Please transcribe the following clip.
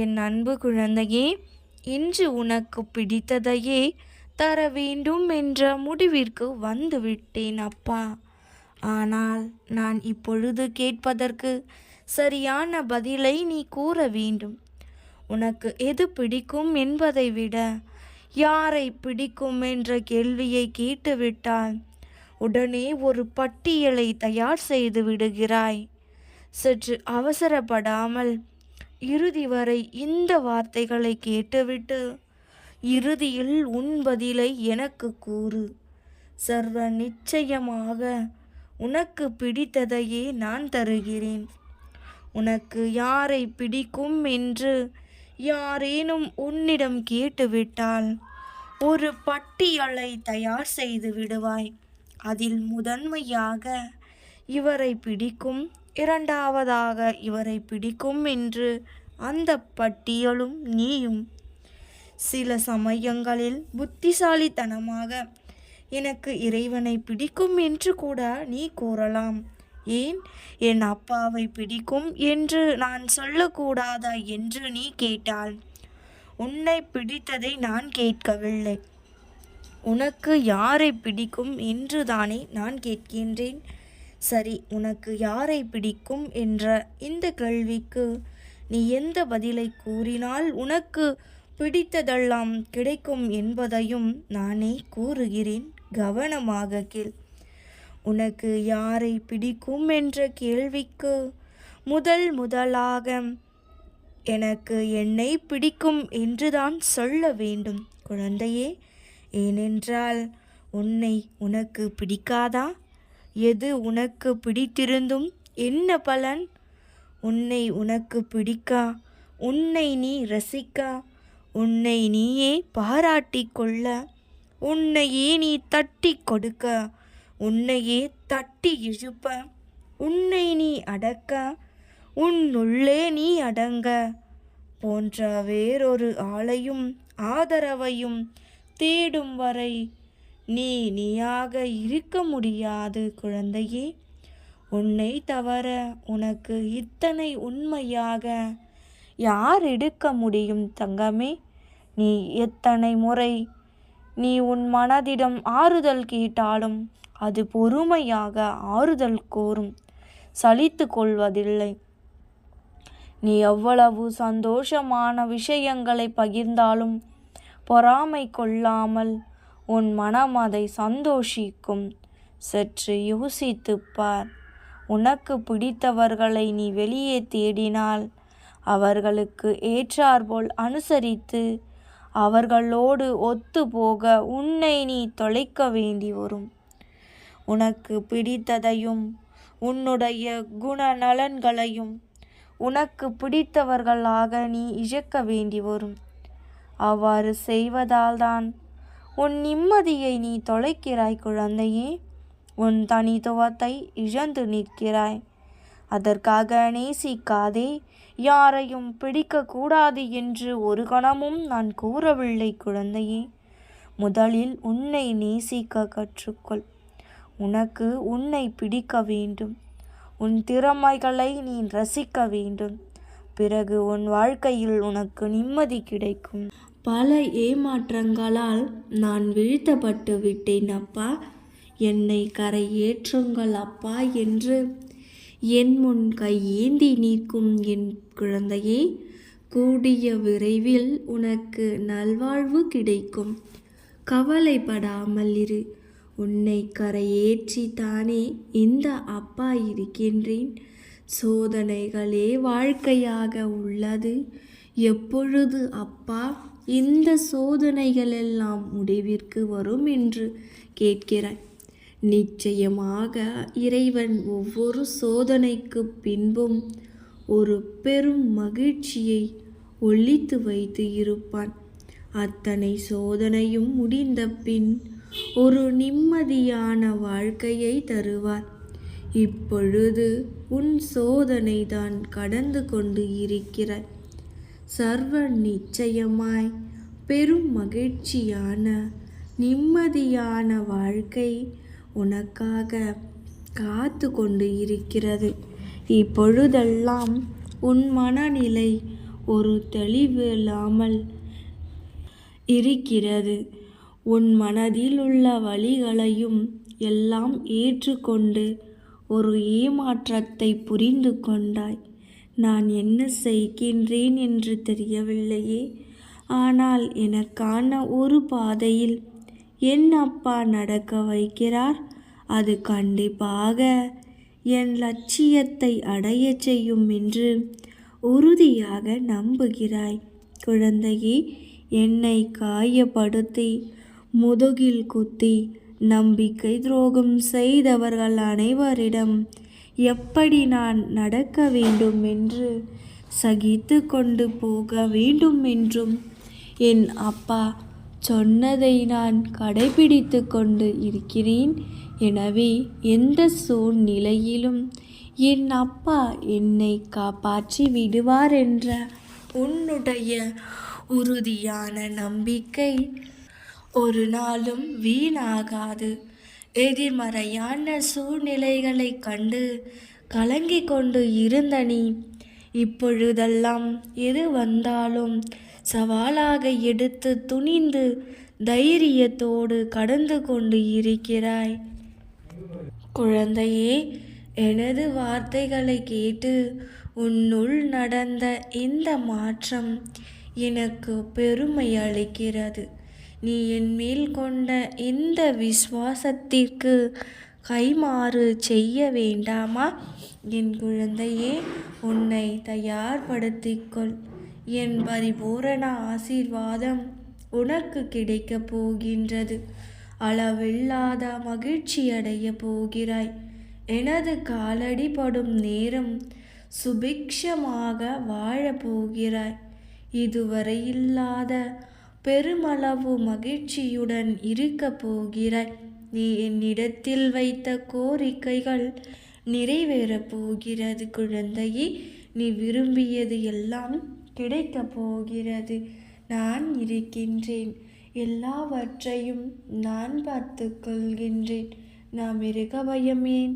என் அன்பு குழந்தையே இன்று உனக்கு பிடித்ததையே தர வேண்டும் என்ற முடிவிற்கு வந்துவிட்டேன் அப்பா. ஆனால் நான் இப்பொழுது கேட்பதற்கு சரியான பதிலை நீ கூற வேண்டும். உனக்கு எது பிடிக்கும் என்பதை விட யாரை பிடிக்கும் என்ற கேள்வியை கேட்டுவிட்டால் உடனே ஒரு பட்டியலை தயார் செய்து விடுகிறாய். சற்று அவசரப்படாமல் இறுதி வரை இந்த வார்த்தைகளை கேட்டுவிட்டு இறுதியில் உன் பதிலை எனக்கு கூறு. சர்வ நிச்சயமாக உனக்கு பிடித்ததையே நான் தருகிறேன். உனக்கு யாரை பிடிக்கும் என்று யாரேனும் உன்னிடம் கேட்டுவிட்டால் ஒரு பட்டியலை தயார் செய்து விடுவாய். அதில் முதன்மையாக இவரை பிடிக்கும் இரண்டாவதாக இவரை பிடிக்கும் என்று அந்த பட்டியலும் நீயும். சில சமயங்களில் புத்திசாலித்தனமாக எனக்கு இறைவனை பிடிக்கும் என்று கூட நீ கூறலாம். ஏன்? என் அப்பாவை பிடிக்கும் என்று நான் சொல்லக்கூடாதா என்று நீ கேட்டாள் உன்னை பிடித்ததை நான் கேட்கவில்லை. உனக்கு யாரை பிடிக்கும் என்று தானே நான் கேட்கின்றேன்? சரி உனக்கு யாரை பிடிக்கும் என்ற இந்த கேள்விக்கு நீ எந்த பதிலை கூறினால் உனக்கு பிடித்ததெல்லாம் கிடைக்கும் என்பதையும் நானே கூறுகிறேன். கவனமாக கேள். உனக்கு யாரை பிடிக்கும் என்ற கேள்விக்கு முதல் முதலாக எனக்கு என்னை பிடிக்கும் என்றுதான் சொல்ல வேண்டும். குழந்தையே ஏனென்றால் உன்னை உனக்கு பிடிக்காதா? எது உனக்கு பிடித்திருந்தும்? என்ன பலன்? உன்னை உனக்கு பிடிக்கா? உன்னை நீ ரசிக்க? உன்னை நீயே பாராட்டி கொள்ள? உன்னையே நீ தட்டி கொடுக்க? உன்னையே தட்டி இழுப்ப? உன்னை நீ அடக்க? உன்னுள்ளே நீ அடங்க? போன்ற வேறொரு ஆளையும் ஆதரவையும் தேடும் வரை நீ நீயாக இருக்க முடியாது குழந்தையே. உன்னை தவிர உனக்கு இத்தனை உண்மையாக யார் எடுக்க முடியும் தங்கமே? நீ எத்தனை முறை நீ உன் மனதிடம் ஆறுதல் கேட்டாலும் அது பொறுமையாக ஆறுதல் கோரும். சலித்து கொள்வதில்லை. நீ எவ்வளவு சந்தோஷமான விஷயங்களை பகிர்ந்தாலும் பொறாமை கொள்ளாமல் உன் மனம் அதை சந்தோஷிக்கும். சற்று யோசித்துப் பார் உனக்கு பிடித்தவர்களை நீ வெளியே தேடினால் அவர்களுக்கு ஏற்றாற்போல் அனுசரித்து அவர்களோடு ஒத்து போக உன்னை நீ தொலைக்க வேண்டி வரும். உனக்கு பிடித்ததையும் உன்னுடைய குணநலன்களையும் உனக்கு பிடித்தவர்களாக நீ இழக்க வேண்டி வரும். அவ்வாறு செய்வதால்தான் உன் நிம்மதியை நீ தொலைக்கிறாய் குழந்தையே. உன் தனித்துவத்தை இழந்து நிற்கிறாய். அதற்காக நேசிக்காதே. யாரையும் பிடிக்கக்கூடாது என்று ஒரு கணமும் நான் கூறவில்லை குழந்தையே. முதலில் உன்னை நேசிக்க கற்றுக்கொள். உனக்கு உன்னை பிடிக்க வேண்டும். உன் திறமைகளை நீ ரசிக்க வேண்டும். பிறகு உன் வாழ்க்கையில் உனக்கு நிம்மதி கிடைக்கும். பல ஏமாற்றங்களால் நான் வீழ்த்தப்பட்டு விட்டேன் அப்பா. என்னை கரையேற்றுங்கள் அப்பா என்று என் முன் கையேந்தி நிற்கும் என் குழந்தையே கூடிய விரைவில் உனக்கு நல்வாழ்வு கிடைக்கும். கவலைப்படாமல் இரு. உன்னை கரையேற்றி தானே இந்த அப்பா இருக்கின்றேன். சோதனைகளே வாழ்க்கையாக உள்ளது. எப்பொழுது அப்பா? இந்த சோதனைகளெல்லாம் முடிவிற்கு வரும் என்று கேட்கிறாய். நிச்சயமாக இறைவன் ஒவ்வொரு சோதனைக்கு பின்பும் ஒரு பெரும் மகிழ்ச்சியை ஒழித்து வைத்து இருப்பான். அத்தனை சோதனையும் முடிந்த பின் ஒரு நிம்மதியான வாழ்க்கையை தருவார். இப்பொழுது உன் சோதனை தான் கடந்து கொண்டு இருக்கிறாய். சர்வ நிச்சயமாய் பெரும் மகிழ்ச்சியான நிம்மதியான வாழ்க்கை உனக்காக காத்து கொண்டு இருக்கிறது. இப்பொழுதெல்லாம் உன் மனநிலை ஒரு தெளிவு இல்லாமல் இருக்கிறது. உன் மனதில் உள்ள வழிகளையும் எல்லாம் ஏற்றுக்கொண்டு ஒரு ஏமாற்றத்தை புரிந்து கொண்டாய். நான் என்ன செய்கின்றேன் என்று தெரியவில்லையே. ஆனால் எனக்கான ஒரு பாதையில் என் அப்பா நடக்க வைக்கிறார். அது கண்டிப்பாக என் லட்சியத்தை அடையச் செய்யும் என்று உறுதியாக நம்புகிறாய். குழந்தையே என்னை காயப்படுத்தி முதுகில் குத்தி நம்பிக்கை துரோகம் செய்தவர்கள் அனைவரிடம் எப்படி நான் நடக்க வேண்டும் என்று சகித்து கொண்டு போக வேண்டும் என்றும் என் அப்பா சொன்னதை நான் கடைபிடித்து கொண்டு இருக்கிறேன். எனவே எந்த சூழ்நிலையிலும் என் அப்பா என்னை காப்பாற்றி விடுவார் என்ற உன்னுடைய உறுதியான நம்பிக்கை ஒரு நாளும் வீணாகாது. எதிர்மறையான சூழ்நிலைகளை கண்டு கலங்கி கொண்டு இருந்த நீ இப்பொழுதெல்லாம் எது வந்தாலும் சவாலாக எடுத்து துணிந்து தைரியத்தோடு கடந்து கொண்டு இருக்கிறாய். குழந்தையே எனது வார்த்தைகளை கேட்டு உன்னுள் நடந்த இந்த மாற்றம் எனக்கு பெருமை அளிக்கிறது. நீ என் மேல் கொண்ட இந்த விசுவாசத்திற்கு கைமாறு செய்ய வேண்டாமா? என் குழந்தையே உன்னை தயார்படுத்திக்கொள். என் பரிபூரண ஆசீர்வாதம் உனக்கு கிடைக்கப் போகின்றது. அளவில்லாத மகிழ்ச்சியடைய போகிறாய். எனது காலடிபடும் நேரம் சுபிக்ஷமாக வாழப் போகிறாய். இதுவரை இல்லாத பெருமளவு மகிழ்ச்சியுடன் இருக்கப் போகிறாய். நீ என்னிடத்தில் வைத்த கோரிக்கைகள் நிறைவேறப் போகிறது குழந்தையே. நீ விரும்பியது எல்லாம் கிடைக்கப் போகிறது. நான் இருக்கின்றேன். எல்லாவற்றையும் நான் பார்த்து கொள்கின்றேன். நாம் இருக்க பயமேன்